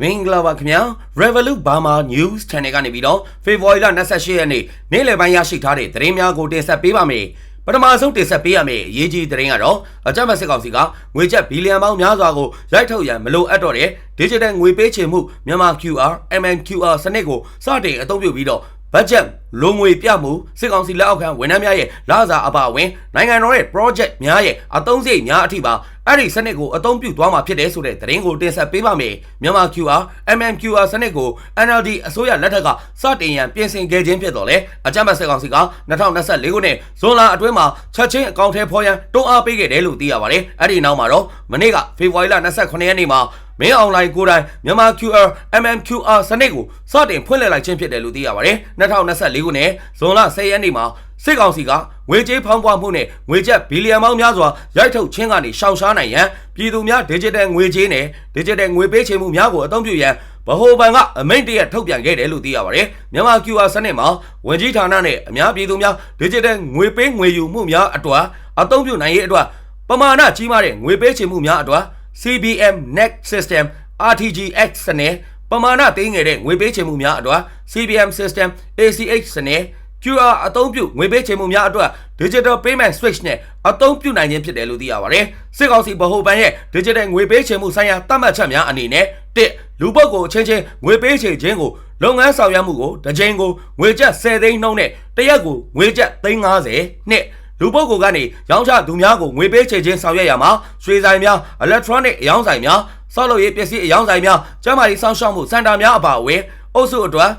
မင်္ဂလာပါခင်ဗျာ Revolut Burma News Channel ကနေပြီးတော့ February လ28ရက်နေ့နေ့လယ်ပိုင်းရရှိထားတဲ့သတင်းများကိုတင်ဆက်ပေးပါမယ်ပထမဆုံးတင်ဆက်ပေးရမယ့်အရေးကြီးသတင်းကတော့အကြမ်းဖက်စစ်ကောင်စီကငွေကျပ်ဘီလီယံပေါင်းများစွာကိုရိုက်ထုတ်ရန်မလိုအပ်တော့တဲ့ Digital ငွေပေးချေမှုမြန်မာ QR MNQR စနစ်ကိုစတင်အသုံးပြုပြီးတော့ ဘတ်ဂျက်လုံငွေပြမှုစစ်ကောင်စီလက်အောက်ခံဝန်ထမ်းများရဲ့လစာအပါအဝင်နိုင်ငံတော်ရဲ့ project များရဲ့အသုံးစရိတ်များအထိပါအဲ့ဒီစနစ်ကိုအသုံးပြုသွားမှာဖြစ်တယ်ဆိုတဲ့သတင်းကိုတင်ဆက်ပေးပါမယ်မြန်မာ QR MMQR စနစ်ကို NLD အစိုးရလက်ထက်ကစတင်ရန်ပြင်ဆင်ခဲ့ခြင်းဖြစ်တော်လဲအကြမ်းဖက်စစ်ကောင်စီက2024ခုနှစ်ဇွန်လအတွင်းမှာချက်ချင်းအကောင့်ထဲဖော်ရန်တွန်းအားပေးခဲ့တယ်လို့သိရပါတယ်အဲ့ဒီနောက်မှာတော့မနေ့ကဖေဖော်ဝါရီလ28ရက်နေ့မှာ မင်းအွန်လိုင်းကိုယ်တိုင်မြန်မာ QR MMQR စနစ်ကိုစတင်ဖွင့်လှစ်လိုက်ခြင်းဖြစ်တယ်လို့သိရပါတယ်2024ခုနှစ်ဇွန်လ10ရက်နေ့မှာစစ်ကောင်စီကငွေကြေးဖောင်းပွားမှုနဲ့ငွေကျပ်ဘီလီယံပေါင်းများစွာရိုက်ထုတ်ခြင်းကနေရှောင်ရှားနိုင်ရန်ပြည်သူများ digital ငွေကြေးနဲ့ digital ငွေပေးချေမှုများကိုအသုံးပြုရန်ဗဟိုဘဏ်ကအမိန့်တရထုတ်ပြန်ခဲ့တယ်လို့သိရပါတယ်မြန်မာ QR စနစ်မှာဝင်ကြီးဌာနနဲ့အများပြည်သူများ digital ငွေပေးငွေယူမှုများအတွက်အသုံးပြုနိုင်ရေးအတွက်ပမာဏကြီးမားတဲ့ငွေပေးချေမှုများအတွက် CBM Net System RTGX စနစ်ပမာဏသိငယ်တဲ့ငွေပေးချေမှုများအတွက် CBM System ACH စနစ် QR အသုံးပြုငွေပေးချေမှုများအတွက် Digital Payment Switch နဲ့အသုံးပြုနိုင်ခြင်းဖြစ်တယ်လို့သိရပါတယ်။စစ်ကောင်စီဗဟိုဘဏ်ရဲ့ Digital ငွေပေးချေမှုဆိုင်ရာသတ်မှတ်ချက်များအနေနဲ့၁လူပုဂ္ဂိုလ်အချင်းချင်းငွေပေးချေခြင်းကိုလုပ်ငန်းဆောင်ရွက်မှုကိုတစ်ကြိမ်ကိုငွေကျပ်10သိန်းနှုန်းနဲ့တစ်ရက်ကိုငွေကျပ်350နှစ် လူပုဂ္ဂိုလ်ကနေရောင်းချသူများကိုငွေပေးချေခြင်းဆောင်ရွက်ရမှာရွှေဆိုင်များ electronic အယောင်းဆိုင်များဆောက်လုပ်ရေးပစ္စည်းအယောင်းဆိုင်များကျန်းမာရေးစောင့်ရှောက်မှုစင်တာများအပါအဝင်အုပ်စုအတွက်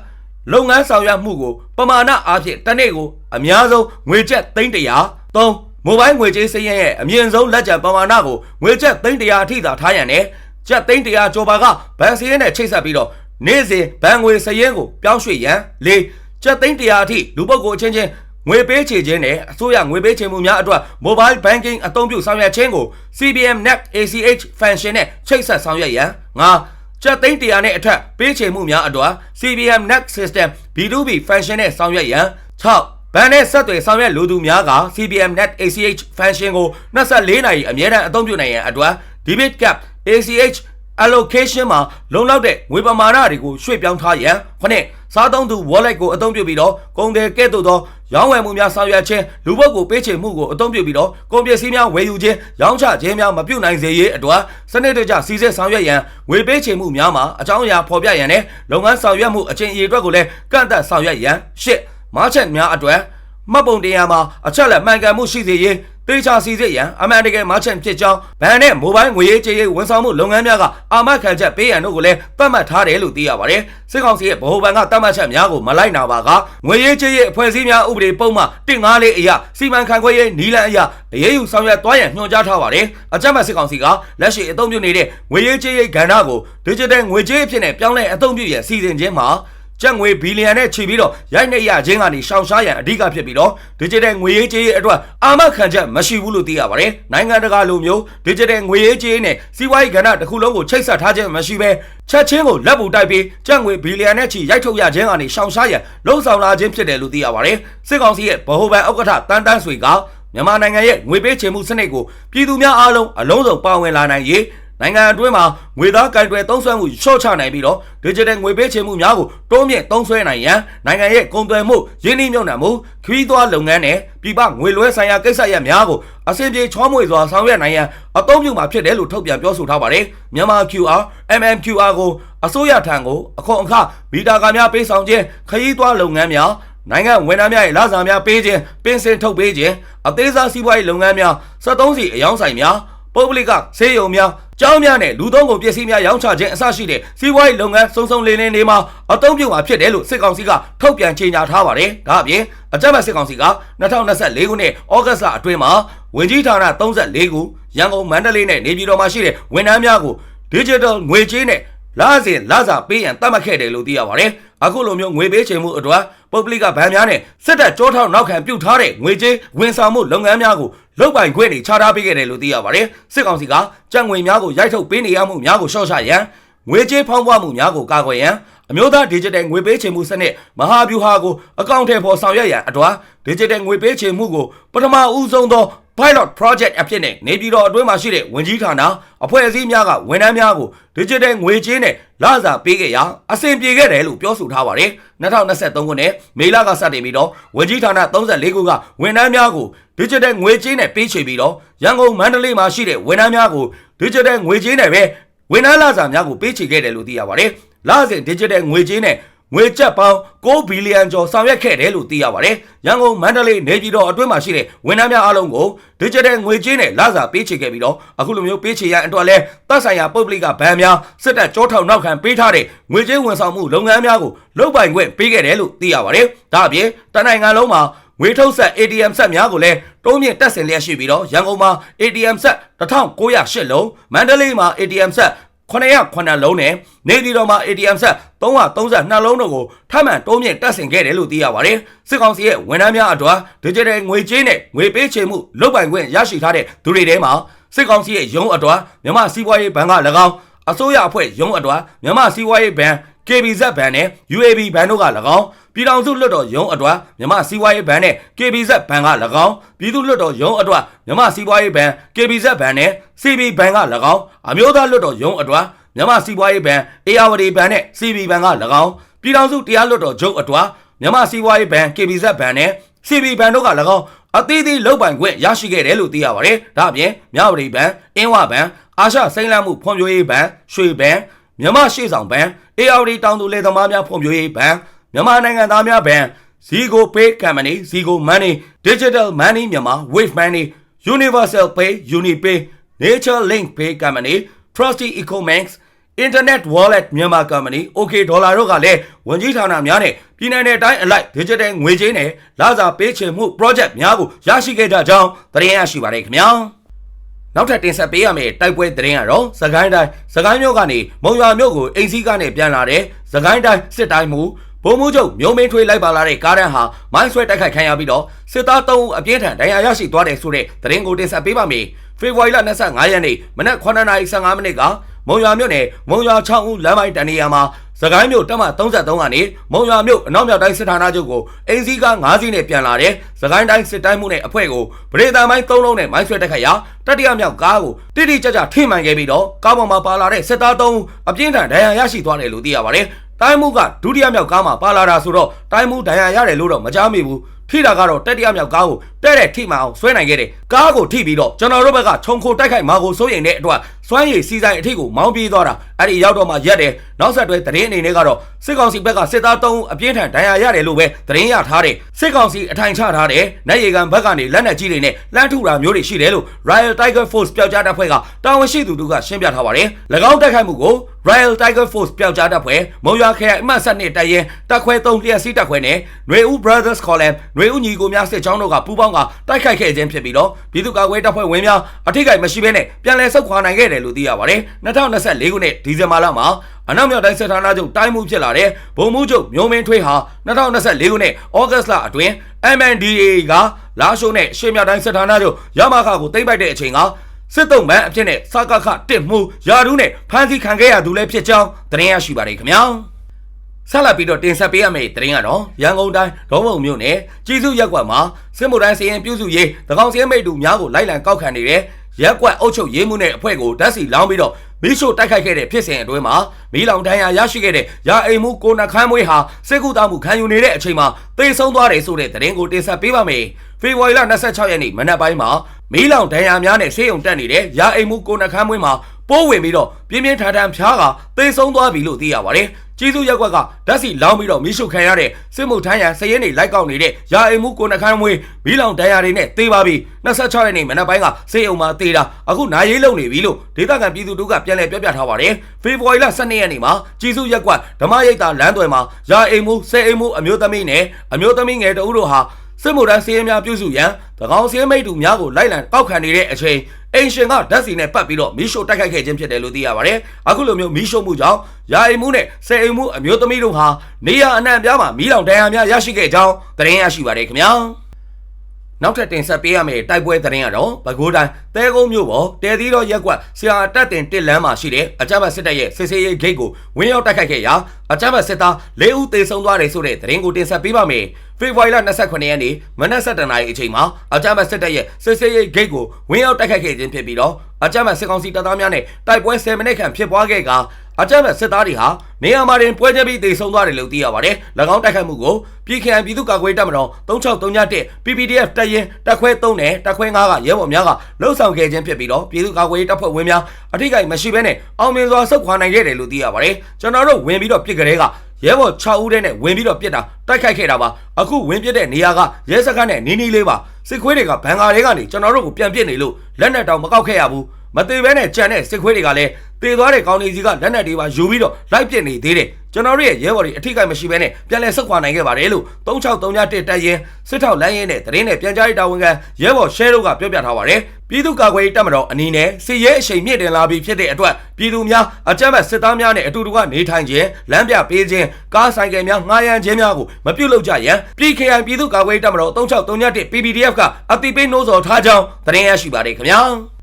လုပ်ငန်းဆောင်ရွက်မှုကိုပမာဏအားဖြင့်တစ်နေ့ကိုအများဆုံးငွေကျပ်300 3မိုဘိုင်းငွေကြေးစည်းရင်းရဲ့အမြင့်ဆုံးလက်ကျန်ပမာဏကိုငွေကျပ်300အထိသာထားရန်နဲ့ကျပ်300ကျော်ပါကဘဏ်စည်းရင်းနဲ့ချိတ်ဆက်ပြီးတော့နေ့စဉ်ဘဏ်ငွေစည်းရင်းကိုပြောင်းရွှေ့ရန်၄ကျပ်300အထိလူပုဂ္ဂိုလ်ချင်းချင်း ငွေပေးချေခြင်းနဲ့အစိုးရငွေပေးချေမှုများအတွက် mobile banking အသုံးပြုဆောင်ရွက်ခြင်းကို CBM Net ACH function နဲ့ချိတ်ဆက်ဆောင်ရွက်ရန်၅ကျပ်သိန်း100နဲ့အထက်ပေးချေမှုများအတွက် CBM Net System B2B function နဲ့ဆောင်ရွက်ရန်6ဘဏ်နဲ့ဆက်သွယ်ဆောင်ရွက်လိုသူများက CBM Net ACH function ကို24နာရီအမြဲတမ်းအသုံးပြုနိုင်ရန်အတွက် debit cap ACH allocation မှာလုံလောက်တဲ့ငွေပမာဏတွေကိုရွှေ့ပြောင်းထားရန်ခုနှစ်စားသုံးသူ wallet ကိုအသုံးပြုပြီးတော့ကုန်တယ်ကဲ့သို့သော ရောင်းဝယ်မှုများဆောင်ရွက်ခြင်းလူပုဂ္ဂိုလ်ပေးချေမှုကိုအသုံးပြုပြီးတော့ကုန်ပစ္စည်းများဝယ်ယူခြင်းရောင်းချခြင်းများမပြုနိုင်စေရေးအတွက်စနစ်တကျစီစစ်ဆောင်ရွက်ရန်ငွေပေးချေမှုများမှာအကြောင်းအရာဖော်ပြရန်နဲ့လုပ်ငန်းဆောင်ရွက်မှုအချင်းအရေးအတွက်ကိုလည်းကန့်သတ်ဆောင်ရွက်ရန်ရှစ်မားချက်များအတွက် မှတ်ပုံတင်ရမှာအချက်လက်မှန်ကန်မှုရှိစေရေးတေချာစီစစ်ရန်အမှန်တကယ်မချန်ဖြစ်ကြောင်းဘဏ်နဲ့မိုဘိုင်းငွေရေးကြေးရေးဝန်ဆောင်မှုလုပ်ငန်းများကအာမခံချက်ပေးရန်တို့ကိုလည်းသတ်မှတ်ထားတယ်လို့သိရပါတယ်။စစ်ကောင်စီရဲ့ဗဟိုဘဏ်ကသတ်မှတ်ချက်များကိုမလိုက်နာပါကငွေရေးကြေးရေးအဖွဲ့အစည်းများဥပဒေပုံမှ154အရစီမံခန့်ခွဲရေးနီလန်အရအရေးယူဆောင်ရွက်သွားရန်ညွှန်ကြားထားပါတယ်။အကြမ်းဖက်စစ်ကောင်စီကလက်ရှိအသုံးပြုနေတဲ့ငွေရေးကြေးရေးကဏ္ဍကို digital ငွေကြေးအဖြစ်နဲ့ပြောင်းလဲအသုံးပြုရန်စီစဉ်ခြင်းမှာ ကျပ်ငွေဘီလီယံနဲ့ချီပြီးတော့ရိုက်နှိပ်ရခြင်းကနေရှောင်ရှားရန်အဓိကဖြစ်ပြီးတော့ digital ငွေရေးကြေးရေးအတွက်အာမခံချက်မရှိဘူးလို့သိရပါတယ်။နိုင်ငံတကာလိုမျိုး digital ငွေရေးကြေးရေးနဲ့စီးပွားရေးကဏ္ဍတစ်ခုလုံးကိုချိတ်ဆက်ထားခြင်းမရှိဘဲချက်ချင်းကိုလက်ပူတိုက်ပြီးကျပ်ငွေဘီလီယံနဲ့ချီရိုက်ထုတ်ရခြင်းကနေရှောင်ရှားရန်လှုံ့ဆော်လာခြင်းဖြစ်တယ်လို့သိရပါတယ်။စစ်ကောင်စီရဲ့ဗဟိုဘဏ်ဥက္ကဋ္ဌတန်းတန်းဆွေကမြန်မာနိုင်ငံရဲ့ငွေပေးချေမှုစနစ်ကိုပြည်သူများအားလုံးအလုံးစုံပါဝင်လာနိုင်ရေး နိုင်ငံအတွင်းမှာငွေသားကင်တွယ်သုံးစွဲမှုရှော့ချနိုင်ပြီးတော့ digital ငွေပေးချေမှုများကိုတိုးမြင့်သုံးစွဲနိုင်ရန်နိုင်ငံရဲ့ကုန်သွယ်မှုရင်းနှီးမြှုပ်နှံမှုခရီးသွားလုပ်ငန်းနဲ့ပြည်ပငွေလွှဲဆိုင်ရာကိစ္စရပ်များကိုအဆင်ပြေချောမွေစွာဆောင်ရွက်နိုင်ရန်အသုံးပြုမှာဖြစ်တယ်လို့ထုတ်ပြန်ပြောဆိုထားပါတယ်မြန်မာ QR MMQR ကိုအစိုးရထံကိုအခွန်အခမီတာကာများပေးဆောင်ခြင်းခရီးသွားလုပ်ငန်းများနိုင်ငံဝန်ထမ်းများရဲ့လစာများပေးခြင်းပင်စင်ထုတ်ပေးခြင်းအသေးစားစီးပွားရေးလုပ်ငန်းများ73စီအယောင်းဆိုင်များပုဂ္ဂလိကဆေးရုံများ ကျောင်းများနဲ့လူသုံးကုန်ပစ္စည်းများရောင်းချခြင်းအစရှိတဲ့စီးပွားရေးလုပ်ငန်းစုံစုံလင်းလင်းတွေမှာအသုံးပြုမှာဖြစ်တယ်လို့စစ်ကောင်စီကထုတ်ပြန်ကြေညာထားပါတယ်။ဒါအပြင်အကြမ်းဖက်စစ်ကောင်စီက2024ခုနှစ်ဩဂတ်လအတွင်းမှာဝင်ကြီးဌာန34ခုရန်ကုန်မန္တလေးနဲ့နေပြည်တော်မှာရှိတဲ့ဝန်ထမ်းများကို digital ငွေကြေးနဲ့လာစဉ်လာစာပေးရန်တတ်မှတ်ခဲ့တယ်လို့သိရပါတယ်။အခုလိုမျိုးငွေပေးချေမှုအတွက်ပုဂ္ဂလိကဗန်များနဲ့စစ်တပ်ကြောထောက်နောက်ခံပြုတ်ထားတဲ့ငွေကြေးဝန်ဆောင်မှုလုပ်ငန်းများကို လုတ်ပိုင်ခွင့်တွေချထားပေးခဲ့တယ်လို့သိရပါတယ်။စစ်ကောင်စီကကြံငွေများကိုရိုက်ထုတ်ပေးနေရမှုများကိုရှော့ချရန်ငွေကြေးဖောင်းပွားမှုများကိုကာကွယ်ရန် အမျိုးသား digital ငွေပေးချေမှုစနစ်မဟာဗျူဟာကိုအကောင့်ထဲပေါ်ဆောင်ရွက်ရန်အတွက် digital ငွေပေးချေမှုကိုပထမဦးဆုံးသော pilot project အဖြစ်နဲ့နေပြည်တော်အတွင်းမှာရှိတဲ့ဝင်ကြီးဌာနအဖွဲ့အစည်းများကဝန်ထမ်းများကို digital ငွေကြေးနဲ့လစာပေးခဲ့ရာအဆင်ပြေခဲ့တယ်လို့ပြောဆိုထားပါတယ်2023ခုနှစ်မေလကစတင်ပြီးတော့ဝင်ကြီးဌာန34ခုကဝန်ထမ်းများကို digital ငွေကြေးနဲ့ပေးချေပြီးတော့ရန်ကုန်မန္တလေးမှာရှိတဲ့ဝန်ထမ်းများကို digital ငွေကြေးနဲ့ပဲဝန်ထမ်းလစာများကိုပေးချေခဲ့တယ်လို့သိရပါတယ် လစဉ် digital ငွေကြေးနဲ့ငွေကျပ်ပေါင်း6ဘီလီယံကျော်ဆောင်ရွက်ခဲ့တယ်လို့သိရပါတယ်။ရန်ကုန်မန္တလေးနေပြည်တော်အတွင်းမှာရှိတဲ့ဝန်ထမ်းများအားလုံးကို digital ငွေကြေးနဲ့လစာပေးချေခဲ့ပြီးတော့အခုလိုမျိုးပေးချေရန်အတွက်လဲသက်ဆိုင်ရာပုဂ္ဂလိကဘဏ်များစစ်တပ်ကြောထောက်နောက်ခံပေးထားတဲ့ငွေကြေးဝန်ဆောင်မှုလုပ်ငန်းများကိုလုပ်ပိုင်ခွင့်ပေးခဲ့တယ်လို့သိရပါတယ်။ဒါအပြင်တနိုင်ငံလုံးမှာငွေထုတ်ဆက် ATM ဆက်များကိုလည်းတုံးမြင့်တက်ဆင်လျက်ရှိပြီးတော့ရန်ကုန်မှာ ATM ဆက်1908လုံးမန္တလေးမှာ ATM ဆက် 909လုံးနဲ့နေပြည်တော်မှာ ATM ဆက်332လုံးတို့ကိုထပ်မံတိုးမြင့်တက်ဆင်ခဲ့တယ်လို့သိရပါတယ်စစ်ကောင်စီရဲ့ဝန်ထမ်းများအတွက် digital ငွေကြေးနဲ့ငွေပေးချေမှုလုပ်ပိုင်ခွင့်ရရှိထားတဲ့သူတွေထဲမှာစစ်ကောင်စီရဲ့ရုံးအတွက်မြန်မာစီးပွားရေးဘဏ်က၎င်းအစိုးရအဖွဲ့ရုံးအတွက်မြန်မာစီးပွားရေးဘဏ် KBZ ဘဏ်နဲ့ UAB ဘဏ်တို့က၎င်းပြည်ထောင်စုလွှတ်တော်ရုံးအတွက်မြန်မာစီးပွားရေးဘဏ်နဲ့ KBZ ဘဏ်က၎င်းပြည်သူ့လွှတ်တော်ရုံးအတွက်မြန်မာစီးပွားရေးဘဏ် KBZ ဘဏ်နဲ့ CB ဘဏ်က၎င်းအမျိုးသားလွှတ်တော်ရုံးအတွက်မြန်မာစီးပွားရေးဘဏ် ARD ဘဏ်နဲ့ CB ဘဏ်က၎င်းပြည်ထောင်စုတရားလွှတ်တော်ချုပ်အတွက်မြန်မာစီးပွားရေးဘဏ် KBZ ဘဏ်နဲ့ CB ဘဏ်တို့က၎င်းအသီးသီးလုတ်ပိုင်ခွင့်ရရှိခဲ့တယ်လို့သိရပါတယ်။ဒါအပြင်မြဝတီဘဏ်၊အင်းဝဘဏ်၊အာရှစိမ့်လမ်းမှုဖွံ့ဖြိုးရေးဘဏ်၊ရွှေဘဏ်မြန်မာရှေ့ဆောင်ဘဏ် ARD တောင်သူလယ်သမားများဖွံ့ဖြိုးရေးဘဏ်မြန်မာနိုင်ငံသားများဘဏ် Zigo Pay Company Zigo Money Digital Money မြန်မာ Wave Money Universal Pay Unipay Nature Link Pay Company Trusty Ecobanks Internet Wallet မြန်မာ Company OK Dollar တို့ကလည်းဝန်ကြီးဌာနများနဲ့ပြည်내နယ်တိုင်းအလိုက် Digital ငွေကြေးနဲ့လစာပေးချေမှု project များကိုရရှိခဲ့ကြကြောင်းသတင်းရရှိပါတယ်ခင်ဗျာ နောက်ထပ်တင်ဆက်ပေးရမယ့်တိုက်ပွဲသတင်းကတော့စကိုင်းတိုင်းစကိုင်းမြို့ကနေမုံရွာမြို့ကိုအိမ်စီးကနေပြန်လာတဲ့စကိုင်းတိုင်းစစ်တိုင်းမှုဘုံမှုချုပ်မျိုးမင်းထွေးလိုက်ပါလာတဲ့ကားတန်းဟာမိုင်းဆွဲတိုက်ခိုက်ခံရပြီးတော့စစ်သား3ဦးအပြင်းထန်ဒဏ်ရာရရှိသွားတယ်ဆိုတဲ့သတင်းကိုတင်ဆက်ပေးပါမယ်။ဖေဖော်ဝါရီလ25ရက်နေ့မနက်9:15မိနစ်ကမုံရွာမြို့နယ်မုံရွာ6ဦးလမ်းပိုင်းတန်နေရာမှာ စကိုင်းမြို့တပ်မ33ကနေမုံရွာမြို့အနောက်မြောက်တိုင်းစစ်ဌာနချုပ်ကိုအင်းစီကား9စီးနဲ့ပြန်လာတဲ့စကိုင်းတိုင်းစစ်တိုင်းမှုနဲ့အဖွဲ့ကိုဗဒေတာမိုင်း3လုံးနဲ့မိုင်းဆွဲတက်ခတ်ရာတတိယမြောက်ကားကိုတိတိကျကျထိမှန်ခဲ့ပြီးတော့ကားပေါ်မှာပါလာတဲ့စစ်သား3ဦးအပြင်းထန်ဒဏ်ရာရရှိသွားတယ်လို့သိရပါတယ်။တိုင်းမှုကဒုတိယမြောက်ကားမှာပါလာတာဆိုတော့တိုင်းမှုဒဏ်ရာရတယ်လို့တော့မကြားမိဘူး။ထိတာကတော့တတိယမြောက်ကားကို တဲ့တဲ့ထိမှအောင်ဆွဲနိုင်ခဲ့တယ်ကားကိုထိပြီးတော့ကျွန်တော်တို့ဘက်ကခြုံခိုတိုက်ခိုက်မှာကိုစိုးရိမ်တဲ့အတွက်စွမ်းရည်စီဆိုင်အထိကိုမောင်းပြေးသွားတာအဲ့ဒီရောက်တော့မှရက်တယ်နောက်ဆက်တွဲသတင်းအနေနဲ့ကတော့စစ်ကောင်စီဘက်ကစစ်သား3ဦးအပြင်းထန်ဒဏ်ရာရတယ်လို့ပဲသတင်းရထားတယ်စစ်ကောင်စီအထိုင်ချထားတယ်နိုင်ရီကန်ဘက်ကနေလက်နက်ကြီးတွေနဲ့လမ်းထုတာမျိုးတွေရှိတယ်လို့ Royal Tiger Force ပျောက်ကြားတပ်ဖွဲ့ကတာဝန်ရှိသူတို့ကရှင်းပြထားပါတယ်၎င်းတိုက်ခိုက်မှုကို Royal Tiger Force ပျောက်ကြားတပ်ဖွဲ့မုံရွာခရိုင်အမှတ်7တပ်ရင်းတပ်ခွဲ3လျှက်စီးတပ်ခွဲနဲ့ຫນွေဦး Brothers Column ຫນွေဦးညီကိုများစစ်ကြောင်းတို့ကပူးပေါင်း ကတိုက်ခိုက်ခဲ့ခြင်းဖြစ်ပြီးတော့ပြည်သူ့ကာကွယ်တပ်ဖွဲ့ဝင်များအထိကိမရှိဘဲနဲ့ပြန်လည်ဆုတ်ခွာနိုင်ခဲ့တယ်လို့သိရပါတယ်2024ခုနှစ်ဒီဇင်ဘာလမှာအနောက်မြောက်တိုင်းစစ်ဌာနချုပ်တိုင်းမှုဖြစ်လာတဲ့ဗိုလ်မှူးချုပ်မျိုးမင်းထွေးဟာ2024ခုနှစ်ဩဂတ်လအတွင်း MNDAA ကလာရှိုးနဲ့ရှေ့မြောက်တိုင်းစစ်ဌာနချုပ်ရမခကိုတိမ့်ပိုက်တဲ့အချိန်ကစစ်တုံးမန်းအဖြစ်နဲ့စကခတစ်မှုယာဒူးနဲ့ဖမ်းဆီးခံခဲ့ရသူလည်းဖြစ်ကြောင်းသတင်းရရှိပါတယ်ခင်ဗျာ ဆက်လက်ပြီးတော့တင်ဆက်ပေးရမယ့်သတင်းကတော့ရန်ကုန်တိုင်းဒေါမုံမြို့နယ်ကြီးစုရက်ကွက်မှာစစ်မှုတိုင်းစီရင်ပြုစုရေးတကောင်စီမိတ်တူများကိုလိုက်လံကောက်ခံနေတဲ့ရက်ကွက်အုပ်ချုပ်ရေးမှုနဲ့အဖွဲ့ကိုဓာတ်စီလောင်းပြီးတော့မီးရှို့တိုက်ခိုက်ခဲ့တဲ့ဖြစ်စဉ်အတွင်းမှာမီးလောင်ဒဏ်ရာရရှိခဲ့တဲ့ရာအိမ်မှုကိုနှခမ်းမွေးဟာစစ်ကူတောမှုခံယူနေတဲ့အချိန်မှာသေဆုံးသွားတယ်ဆိုတဲ့သတင်းကိုတင်ဆက်ပေးပါမယ်။ဖေဖော်ဝါရီလ26ရက်နေ့မနက်ပိုင်းမှာမီးလောင်ဒဏ်ရာများနဲ့ဆေးရုံတက်နေတဲ့ရာအိမ်မှုကိုနှခမ်းမွေးမှာပိုးဝင်ပြီးတော့ပြင်းပြင်းထန်ထန်ဖျားကသေဆုံးသွားပြီလို့သိရပါတယ်။ ကျေးဇူးရက်ကွက်ကဓာတ်စီလောင်းပြီးတော့မီးရှို့ခံရတဲ့စစ်မှုထမ်းရန်စရဲနေလိုက်ကောက်နေတဲ့ရာအိမ်မှုကိုနှခမ်းမွေးမီးလောင်ဒဏ်ရာတွေနဲ့သေပါပြီ26ရက်နေ့မနက်ပိုင်းကစေအုံမှာသေတာအခုနိုင်ရေးလုံနေပြီလို့ဒေသခံပြည်သူတို့ကပြန်လည်ပြောပြထားပါတယ်ဖေဖော်ဝါရီလ12ရက်နေ့မှာကျေးဇူးရက်ကွက်ဓမ္မရိပ်သာလမ်းသွယ်မှာရာအိမ်မှုစေအိမ်မှုအမျိုးသမီးနဲ့အမျိုးသမီးငယ်တအုပ်တို့ဟာစစ်မှုထမ်းစည်ရင်များပြုစုရန်သကောင်စည်မိတ်တူများကိုလိုက်လံတောက်ခံနေတဲ့အချိန် အင်ရှင်ကဓာတ်စီနဲ့ပတ်ပြီးတော့မီးရှို့တိုက်ခိုက်ခဲ့ခြင်းဖြစ်တယ်လို့သိရပါတယ်။အခုလိုမျိုးမီးရှို့မှုကြောင့်ယာအိမ်မှုနဲ့ဆယ်အိမ်မှုအမျိုးသမီးတို့ဟာနေရအနှံ့ပြားမှာမီးလောင်ဒဏ်ရာများရရှိခဲ့ကြောင်းသတင်းရရှိပါတယ်ခင်ဗျာ။ နောက်ထပ်တင်ဆက်ပေးရမယ့်တိုက်ပွဲသတင်းကတော့ပဲခူးတိုင်းတဲကုန်းမြို့ပေါ်တဲသီးတော်ရက်ကွက်ဆရာတက်တင်တစ်လမ်းမှာရှိတဲ့အကြမ်းဖက်စစ်တပ်ရဲ့စစ်ဆေးရေးဂိတ်ကိုဝင်းရောက်တိုက်ခိုက်ခဲ့ရာအကြမ်းဖက်စစ်သား၄ဦးသေဆုံးသွားတယ်ဆိုတဲ့သတင်းကိုတင်ဆက်ပေးပါမယ်။ဖေဖော်ဝါရီလ29ရက်နေ့မနက်7:00နာရီအချိန်မှာအကြမ်းဖက်စစ်တပ်ရဲ့စစ်ဆေးရေးဂိတ်ကိုဝင်းရောက်တိုက်ခိုက်ခဲ့ခြင်းဖြစ်ပြီးတော့အကြမ်းဖက်စစ်ကောင်စီတပ်သားများနဲ့တိုက်ပွဲ10မိနစ်ခန့်ဖြစ်ပွားခဲ့က အကြမ်းဖက်စစ်သားတွေဟာနေရာမှာတင်ပွဲကျပြီးတေဆုံးသွားတယ်လို့သိရပါတယ်။၎င်းတိုက်ခိုက်မှုကိုပြည်ခိုင်ပြည်သူ့ကာကွယ်တပ်မတော်3631 PPDF တပ်ရင်းတပ်ခွဲ3နဲ့တပ်ခွဲ9ကရဲဘော်များကလှုပ်ဆောင်ခဲ့ခြင်းဖြစ်ပြီးတော့ပြည်သူ့ကာကွယ်တပ်ဖွဲ့ဝင်များအထိကိမရှိဘဲနဲ့အောင်မြင်စွာဆုတ်ခွာနိုင်ခဲ့တယ်လို့သိရပါတယ်။ကျွန်တော်တို့ဝင်ပြီးတော့ပြစ်ကြတဲ့ကရဲဘော်6ဦးတဲ့နဲ့ဝင်ပြီးတော့ပြစ်တာတိုက်ခိုက်ခဲ့တာပါအခုဝင်ပြစ်တဲ့နေရာကရဲစခန်းနဲ့နီးနီးလေးပါစစ်ခွေးတွေကဘန်ကာတွေကနေကျွန်တော်တို့ကိုပြန်ပစ်နေလို့လက်နက်တောင်မကောက်ခဲ့ရဘူးမသေးဘဲနဲ့ကြံတဲ့စစ်ခွေးတွေကလည်း တေသွားတဲ့ကောင်းနေစီကလက်နက်တွေပါယူပြီးတော့လိုက်ပစ်နေသေးတယ်ကျွန်တော်တို့ရဲ့ရဲဘော်တွေအထိကိမရှိဘဲနဲ့ပြန်လဲဆုတ်ခွာနိုင်ခဲ့ပါတယ်လို့3631တက်ရင်စစ်ထောက်လိုင်းရင်နဲ့တရင်နဲ့ပြန်ကြားရေးတာဝန်ခံရဲဘော်ရှဲတို့ကပြောပြထားပါတယ်ပြည်သူ့ကာကွယ်ရေးတပ်မတော်အနေနဲ့စစ်ရဲအရှိန်မြင့်တင်လာပြီးဖြစ်တဲ့အတွက်ပြည်သူများအကြမ်းဖက်စစ်သားများနဲ့အတူတူကနေထိုင်ခြင်းလမ်းပြပေးခြင်းကားဆိုင်ကယ်များငှားရမ်းခြင်းများကိုမပြုတ်လုပ်ကြရန်ပြည် KI ပြည်သူ့ကာကွယ်ရေးတပ်မတော်3631 PPDF ကအတိပိနှိုးဆော်ထားကြောင်းသတင်းရရှိပါတယ်ခင်ဗျာ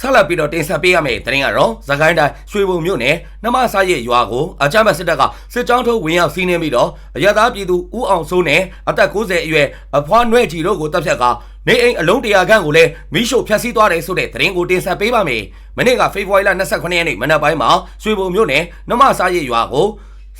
ဆက်လက်ပြီးတော့တင်ဆက်ပေးရမယ့်သတင်းကတော့သခိုင်းတိုင်းရွှေဘုံမြို့နယ်နမဆာရဲ့ရွာကိုအကြမ်းဖက်စစ်တပ်ကစစ်ကြောင်းထုတ်ဝင်ရောက်စီးနင်းပြီးတော့အရသာပြည်သူဦးအောင်စိုးနဲ့အသက်60အရွယ်အဖွားနွဲ့ကြီးတို့ကိုတပ်ဖြတ်ကနေအိမ်အလုံးတရာခန့်ကိုလည်းမိရှို့ဖျက်ဆီးသွားတယ်ဆိုတဲ့သတင်းကိုတင်ဆက်ပေးပါမယ်။မနေ့ကဖေဖော်ဝါရီလ29ရက်နေ့မနက်ပိုင်းမှာရွှေဘုံမြို့နယ်နမဆာရဲ့ရွာကို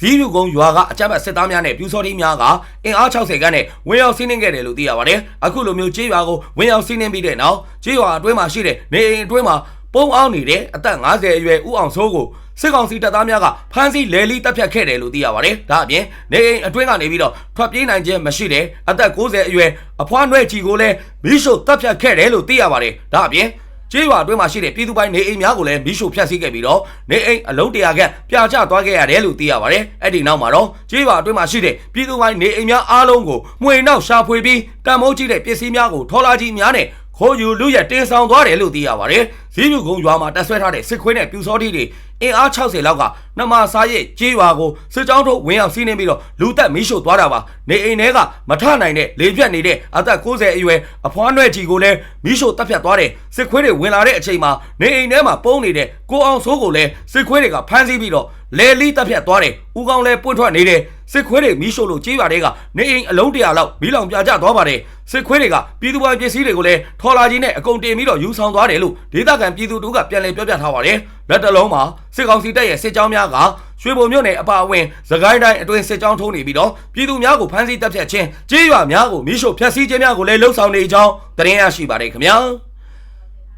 ဇီးယူကုန်းရွာကအကြမ်းဖက်စစ်သားများနဲ့ပြူစောတိများကအင်အား60ခန်းနဲ့ဝင်ရောက်စီးနင်းခဲ့တယ်လို့သိရပါတယ်။အခုလိုမျိုးကြေးရွာကိုဝင်ရောက်စီးနင်းပြီးတဲ့နောက်ကြေးရွာအတွင်းမှာရှိတဲ့နေအိမ်အတွင်းမှာပုံအောင်နေတဲ့အသက်50အရွယ်ဦးအောင်စိုးကိုစစ်ကောင်စီတပ်သားများကဖမ်းဆီးလဲလီတပ်ဖြတ်ခဲ့တယ်လို့သိရပါတယ်။ဒါအပြင်နေအိမ်အတွင်းကနေပြီးတော့ထွက်ပြေးနိုင်ခြင်းမရှိတဲ့အသက်60အရွယ်အဖွားနွဲ့ကြီးကိုလည်းမိရှုတပ်ဖြတ်ခဲ့တယ်လို့သိရပါတယ်။ဒါအပြင် ကျေးရွာအတွင်းမှာရှိတဲ့ပြည်သူပိုင်းနေအိမ်များကိုလည်းမိရှို့ဖျက်ဆီးခဲ့ပြီးတော့နေအိမ်အလုံးတရာခန့်ပြာကျသွားခဲ့ရတယ်လို့သိရပါတယ်။အဲ့ဒီနောက်မှာတော့ကျေးရွာအတွင်းမှာရှိတဲ့ပြည်သူပိုင်းနေအိမ်များအားလုံးကိုမှွေနောက်ရှာဖွေပြီးတံမိုးကြီးတဲ့ပစ္စည်းများကိုထော်လာကြီးများနဲ့ ခိုးယူလူရတင်ဆောင်သွားတယ်လို့သိရပါတယ်။ဇီးမြူကုန်းရွာမှာတက်ဆွဲထားတဲ့စစ်ခွေးနဲ့ပြူစောတိတွေအင်အား60လောက်ကနမစားရဲ့ကြေးရွာကိုစစ်ကြောင်းထုတ်ဝင်အောင်စီးနှင်းပြီးတော့လူသက်မီးရှို့သွားတာပါ။နေအိမ်ထဲကမထနိုင်တဲ့လေပြတ်နေတဲ့အသက်60အရွယ်အဖွားနွဲ့ကြီးကိုလည်းမီးရှို့တပ်ဖြတ်သွားတယ်။စစ်ခွေးတွေဝင်လာတဲ့အချိန်မှာနေအိမ်ထဲမှာပုန်းနေတဲ့ကိုအောင်စိုးကိုလည်းစစ်ခွေးတွေကဖမ်းဆီးပြီးတော့လဲလီတပ်ဖြတ်သွားတယ်။ဦးကောင်းလည်းပွင့်ထွက်နေတယ်။ စစ်ခွေးတွေမီးရှို့လို့ကြေးရွာတွေက နေအိမ်အလုံးတရာလောက်မီးလောင်ပြကျသွားပါတယ်။စစ်ခွေးတွေကပြည်သူ့ဘာပစ္စည်းတွေကိုလည်းထော်လာကြီးနဲ့အကုန်တင်ပြီးတော့ယူဆောင်သွားတယ်လို့ဒေသခံပြည်သူတို့ကပြန်လည်ပြောပြထားပါတယ်။လက်တလုံးမှာစစ်ကောင်စီတပ်ရဲ့စစ်ကြောင်းများကရွှေဘုံမြို့နယ်အပါအဝင်သခိုင်းတိုင်းအတွင်းစစ်ကြောင်းထုံးနေပြီးတော့ပြည်သူများကိုဖမ်းဆီးတပ်ဖြတ်ခြင်းကြေးရွာများကိုမီးရှို့ဖျက်ဆီးခြင်းများကိုလည်းလှုံ့ဆော်နေကြောင်းသတင်းရရှိပါတယ်ခင်ဗျာ။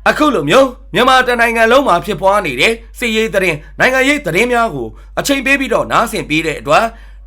အခုလိုမျိုးမြန်မာတနိုင်ငံလုံးမှာဖြစ်ပွားနေတဲ့စစ်ရေးသတင်းနိုင်ငံရေးသတင်းများကိုအချိန်ပေးပြီးတော့နားဆင်ပေးတဲ့အတွက်